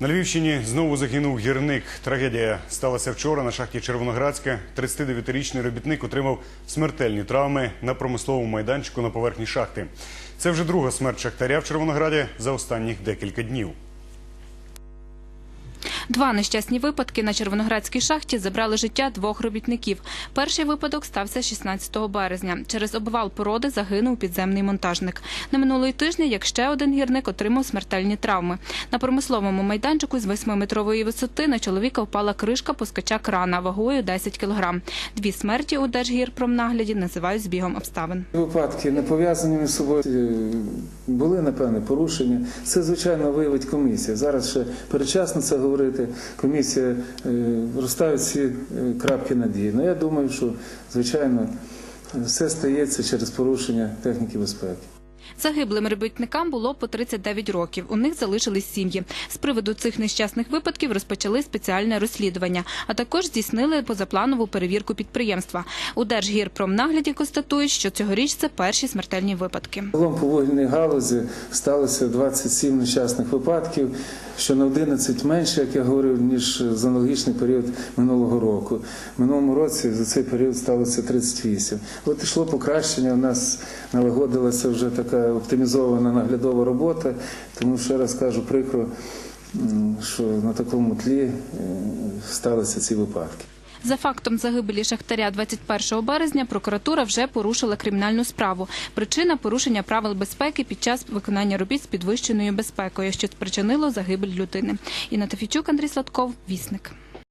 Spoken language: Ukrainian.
На Львівщині знову загинув гірник. Трагедія сталася вчора на шахті Червоноградська. 39-річний робітник отримав смертельні травми на промисловому майданчику на поверхні шахти. Це вже друга смерть шахтаря в Червонограді за останніх декілька днів. Два нещасні випадки на Червоноградській шахті забрали життя двох робітників. Перший випадок стався 16 березня. Через обвал породи загинув підземний монтажник. На минулої тижня, як ще один гірник, отримав смертельні травми. На промисловому майданчику з 8-метрової висоти на чоловіка впала кришка пускача крана вагою 10 кг. Дві смерті у Держгірпромнагляді називають збігом обставин. Випадки не пов'язані між собою. Е, Були, напевне, порушення. Це, звичайно, виявить комісія. Зараз ще передчасно це говорити. Комісія е, розставить всі е, крапки надії. Ну, я думаю, що, звичайно, все стається через порушення техніки безпеки. Загиблим робітникам було по 39 років. У них залишились сім'ї. З приводу цих нещасних випадків розпочали спеціальне розслідування, а також здійснили позапланову перевірку підприємства. У Держгірпромнагляді констатують, що цьогоріч це перші смертельні випадки. Загалом по вугільній галузі сталося 27 нещасних випадків, що на 11 менше, як я говорив, ніж за аналогічний період минулого року. Минулому році за цей період сталося 38. От йшло покращення. У нас налагодилася вже така оптимізована наглядова робота. Тому ще раз кажу прикро, що на такому тлі е, сталися ці випадки. За фактом загибелі шахтаря 21 березня прокуратура вже порушила кримінальну справу. Причина порушення правил безпеки під час виконання робіт з підвищеною безпекою, що спричинило загибель людини. Інна Тафійчук, Андрій Сладков, Вісник.